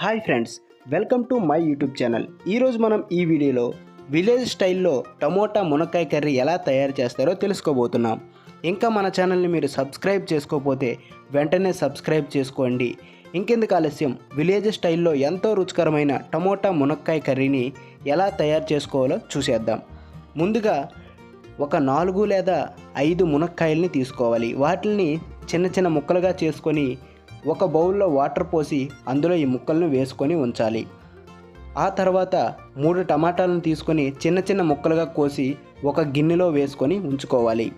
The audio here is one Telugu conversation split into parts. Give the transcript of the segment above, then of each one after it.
Hi friends welcome to my YouTube channel. ఈరోజు మనం ఈ వీడియోలో విలేజ్ స్టైల్లో టమోటా మునక్కాయ కర్రీ ఎలా తయారు చేస్తారో తెలుసుకోబోతున్నాం. ఇంకా మన ఛానల్ని మీరు సబ్స్క్రైబ్ చేసుకోకపోతే వెంటనే సబ్స్క్రైబ్ చేసుకోండి. ఇంకెందుకు ఆలస్యం? విలేజ్ స్టైల్లో ఎంతో రుచికరమైన టమోటా మునక్కాయ కర్రీని ఎలా తయారు చేసుకోవాలో చూసేద్దాం. ముందుగా ఒక నాలుగు లేదా ఐదు మునక్కాయల్ని తీసుకోవాలి. వాటిని చిన్న చిన్న ముక్కలుగా చేసుకొని ఒక బౌల్లో వాటర్ పోసి అందులో ఈ ముక్కలను వేసుకొని ఉంచాలి. ఆ తర్వాత మూడు టమాటాలను తీసుకొని చిన్న చిన్న ముక్కలుగా కోసి ఒక గిన్నెలో వేసుకొని ఉంచుకోవాలి.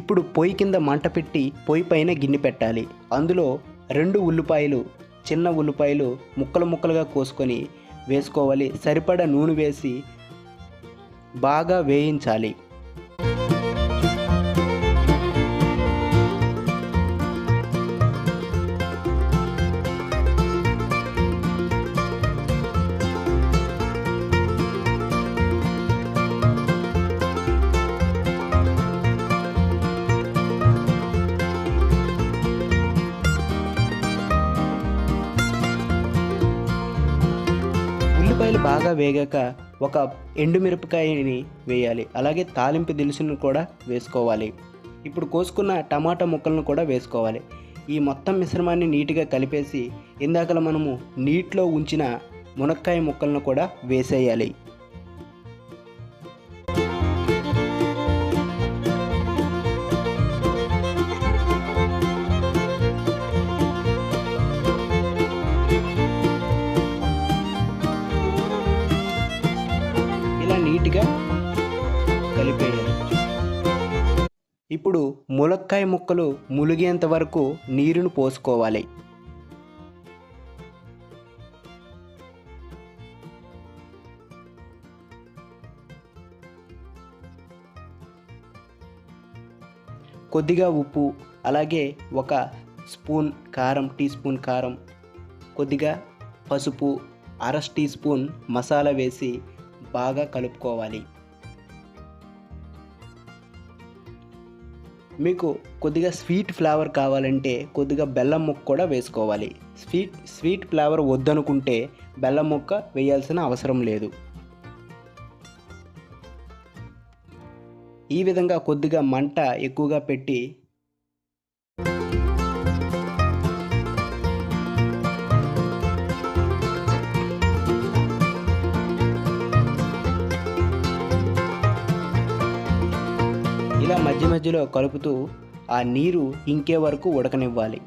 ఇప్పుడు పొయ్యి కింద మంట పెట్టి పొయ్యి పైన గిన్నె పెట్టాలి. అందులో రెండు ఉల్లిపాయలు చిన్న ఉల్లిపాయలు ముక్కలు ముక్కలుగా కోసుకొని వేసుకోవాలి. సరిపడా నూనె వేసి బాగా వేయించాలి. ఉల్లిపాయలు బాగా వేగాక ఒక ఎండుమిరపకాయని వేయాలి. అలాగే తాలింపు దినుసును కూడా వేసుకోవాలి. ఇప్పుడు కోసుకున్న టమాటా ముక్కలను కూడా వేసుకోవాలి. ఈ మొత్తం మిశ్రమాన్ని నీట్గా కలిపేసి ఇందాకలా మనము నీటిలో ఉంచిన మునక్కాయ ముక్కలను కూడా వేసేయాలి. ఇప్పుడు ములక్కాయ ముక్కలు ములిగేంత వరకు నీరును పోసుకోవాలి. కొద్దిగా ఉప్పు అలాగే ఒక స్పూన్ కారం టీ స్పూన్ కారం కొద్దిగా పసుపు అర టీ స్పూన్ మసాలా వేసి బాగా కలుపుకోవాలి. మీకు కొద్దిగా స్వీట్ ఫ్లేవర్ కావాలంటే కొద్దిగా బెల్లం ముక్క కూడా వేసుకోవాలి. స్వీట్ స్వీట్ ఫ్లేవర్ వద్దనుకుంటే బెల్లం ముక్క వేయాల్సిన అవసరం లేదు. ఈ విధంగా కొద్దిగా మంట ఎక్కువగా పెట్టి ఇలా మధ్య మధ్యలో కలుపుతూ ఆ నీరు ఇంకే వరకు ఉడకనివ్వాలి.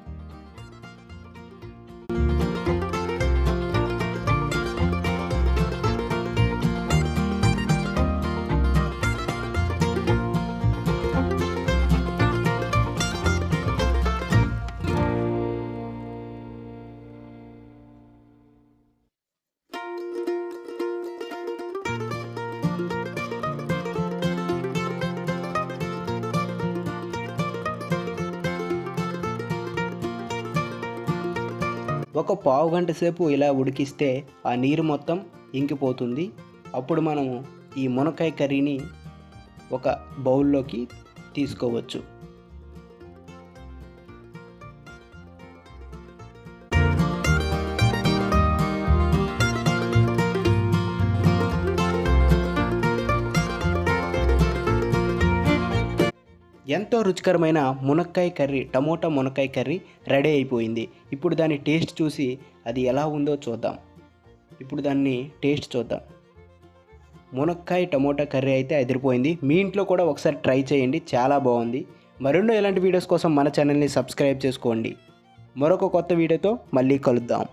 ఒక పావు గంట సేపు ఇలా ఉడికిస్తే ఆ నీరు మొత్తం ఇంకిపోతుంది. అప్పుడు మనము ఈ మునక్కాయ కర్రీని ఒక బౌల్లోకి తీసుకోవచ్చు. ఎంతో రుచికరమైన మునక్కాయ కర్రీ టమోటా మునక్కాయ కర్రీ రెడీ అయిపోయింది. ఇప్పుడు దాని టేస్ట్ చూసి అది ఎలా ఉందో చూద్దాం. ఇప్పుడు దాన్ని టేస్ట్ చూద్దాం. మునక్కాయ టమోటా కర్రీ అయితే అదిరిపోయింది. మీ ఇంట్లో కూడా ఒకసారి ట్రై చేయండి చాలా బాగుంది. మరెన్నో ఇలాంటి వీడియోస్ కోసం మన ఛానల్ని సబ్స్క్రైబ్ చేసుకోండి. మరొక కొత్త వీడియోతో మళ్ళీ కలుద్దాం.